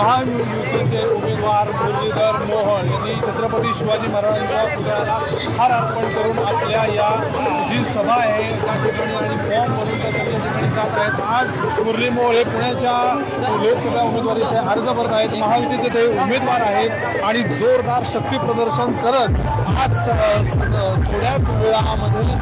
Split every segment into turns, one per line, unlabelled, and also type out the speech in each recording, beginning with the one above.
महायुतीचे उमेदवार मुरलीधर मोहोळ यांनी छत्रपती शिवाजी महाराजांच्या पुतळ्याला हार अर्पण करून आपल्या या जी सभा आहे त्या ठिकाणी आणि फॉर्म भरून त्या सगळ्या ठिकाणी जात आहेत. आज मुरली मोहोळ हे पुण्याच्या लोकसभा उमेदवारीचे अर्ज भरत आहेत. महायुतीचे ते उमेदवार आहेत आणि जोरदार शक्ती प्रदर्शन करत आज स- थोड्या वेळामध्ये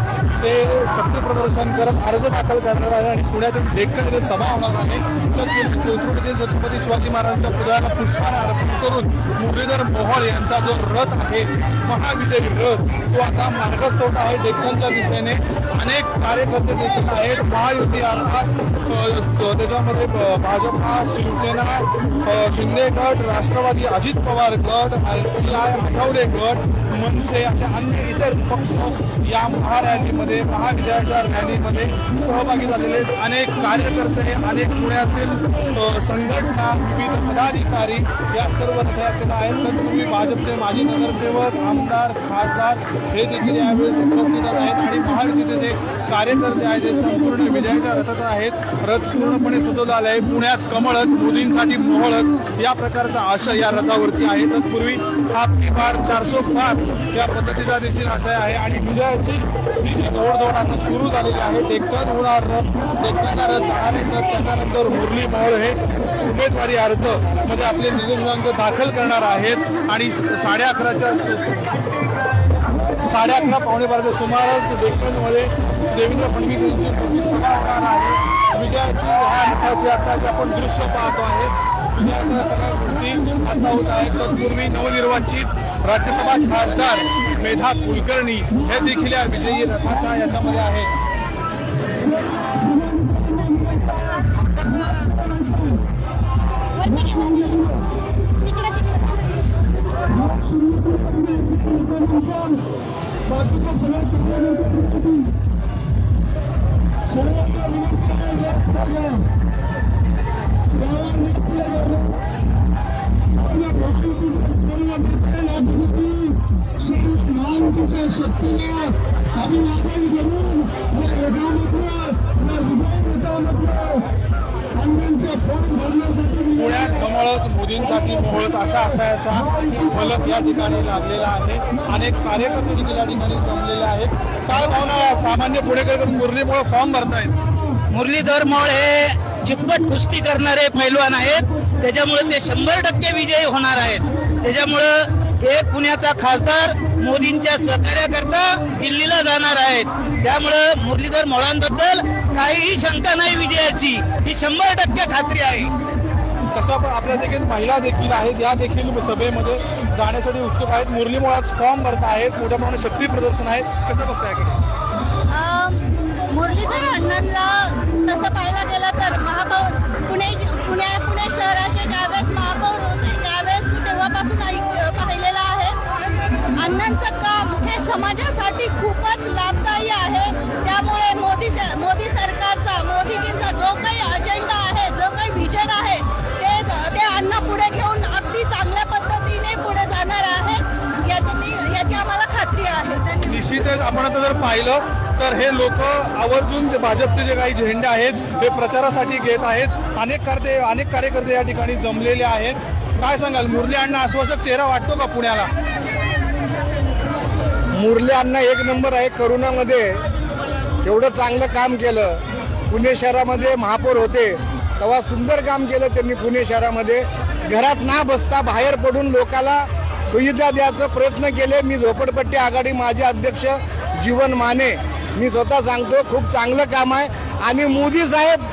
ते शक्ती प्रदर्शन करत अर्ज दाखल करणार आहे आणि पुण्यातील डेक्कन येथे सभा होणार आहे. तर कोथरूड छत्रपती शिवाजी महाराजांच्या पुतळ्याला पुष्पहार अर्पण करून मुरलीधर मोहोळ यांचा जो रथ आहे महाविजयी रथ तो आता मार्गस्थ होत आहे. डेक्कनच्या दिशेने अनेक कार्यकर्ते देखील आहेत. महायुती अर्थात स- त्याच्यामध्ये भाजप भाजपा शिवसेना शिंदे गट राष्ट्रवादी अजित पवार गट आय आय आठवले गट मनसे अशा अन्य इतर पक्ष या महारॅलीमध्ये महाविजयाच्या रॅलीमध्ये सहभागी झालेले आहेत. अनेक कार्यकर्ते अनेक पुण्यातील संघटना विविध पदाधिकारी या सर्व रथयात्रेला आहेत. तत्पूर्वी भाजपचे माजी नगरसेवक आमदार खासदार हे देखील यावेळेस उपस्थित आहेत. आणि महायुतीचे जे कार्यकर्ते आहेत ते संपूर्ण विजयाच्या रथात आहेत रथ पूर्णपणे सुचवलं आलं आहे. पुण्यात कमळच मोदींसाठी मोहळच या प्रकारचा आशय या रथावरती आहे. तत्पूर्वी हा बार चारशे पाच या पद्धतीचा देखील आशय आहे आणि विजयाची ही दौडदौड आता सुरू झालेली आहे. डेक्कन होणार रथ डेक्कनचा रथ जाणारे रथ त्याच्यानंतर मुरली मोहोळ हे उमेदवारी अर्जमध्ये आपले निवेदनांक दाखल करणार आहेत. आणि साडे अकराच्या साडे अकरा पावणे बाराच्या सुमारास डेक्कनमध्ये देवेंद्र फडणवीस यांची होणार आहे. विजयाची ह्या मुखाची आता जे आपण दृश्य पाहतो आहे विजयाच्या सगळ्या गोष्टी आता होत आहेत तत्पूर्वी नवनिर्वाचित राज्यसभा खासदार मेधा कुलकर्णी हे देखील या विजयी रथाच्या याच्यामध्ये आहेत
you.
शक्तीला अभिवादन करून या रथामध्ये या विजय
पुण्यात कमळच मोदींसाठी मोहळत अशा आशयाचा फलक या ठिकाणी लागलेला आहे. अनेक कार्यकर्ते देखील या ठिकाणी जमलेले आहेत. काय भावना सामान्य पुणेकर मुरलीमुळे फॉर्म भरतायत?
मुरलीधर मोळ हे चितपट कुस्ती करणारे पैलवान आहेत. त्याच्यामुळे ते शंभर टक्के विजयी होणार आहेत. त्याच्यामुळं हे पुण्याचा खासदार मोदींच्या सहकार्याकरता दिल्लीला जाणार आहेत. त्यामुळं मुरलीधर मोळांबद्दल काहीही शंका नाही विजयाची. ही शंभर टक्के खात्री आहे.
कसं पण आपल्या देखील महिला देखील आहेत. या देखील सभेमध्ये जाण्यासाठी उत्सुक आहेत. मुरली मुळात फॉर्म भरत आहेत. मोठ्या प्रमाणात शक्ती प्रदर्शन आहे. कसं बघताय?
मुरलीधर अण्णांना तसं पाहायला गेलं तर महापौर पुणे पुणे पुणे शहराचे ज्यावेळेस महापौर होते त्यावेळेस मी तेव्हापासून पाहिलेलं आहे. अण्णांचं काम हे समाजासाठी खूपच लाभदायी आहे. त्यामुळे मोदी मोदी सरकारचा मोदीजींचा जो काही अजेंडा आहे जो काही विजन आहे ते ते अण्णा पुढे घेऊन अगदी चांगल्या पद्धतीने पुढे जाणार आहे याचं मी याची आम्हाला खात्री आहे.
निश्चितच आपण आता जर पाहिलं तर हे लोक आवर्जून जे भाजपचे जे काही झेंडे आहेत हे प्रचारासाठी घेत आहेत. अनेक कार्य अनेक कार्यकर्ते या ठिकाणी जमलेले आहेत. काय सांगाल मुरली अण्णा आश्वासक चेहरा वाटतो का पुण्याला?
मुरली अण्णा एक नंबर आहे करोनामध्ये एवढं चांगलं काम केलं. पुणे शहरामध्ये महापौर होते तेव्हा सुंदर काम केलं त्यांनी पुणे शहरामध्ये. घरात ना बसता बाहेर पडून लोकाला सुविधा द्यायचा प्रयत्न केले. मी झोपडपट्टी आघाडी माझे अध्यक्ष जीवन माने. मी स्वतः सांगतो खूप चांगलं काम आहे. आणि मोदी साहेब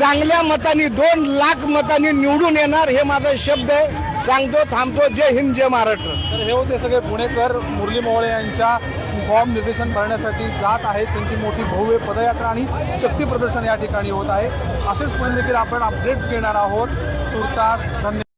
चांगल्या मतांनी दोन लाख मतांनी निवडून येणार हे माझा शब्द आहे. सांगतो थांबतो. जय हिंद जय महाराष्ट्र.
तर हे होते सगळे पुणेकर मुरली मोहळे यांच्या फॉर्म निर्देशन करण्यासाठी जात आहेत. त्यांची मोठी भव्य पदयात्रा आणि शक्ती प्रदर्शन या ठिकाणी होत आहे. असेच पुणे देखील आपण अपडेट्स घेणार आहोत. तुर्तास धन्यवाद.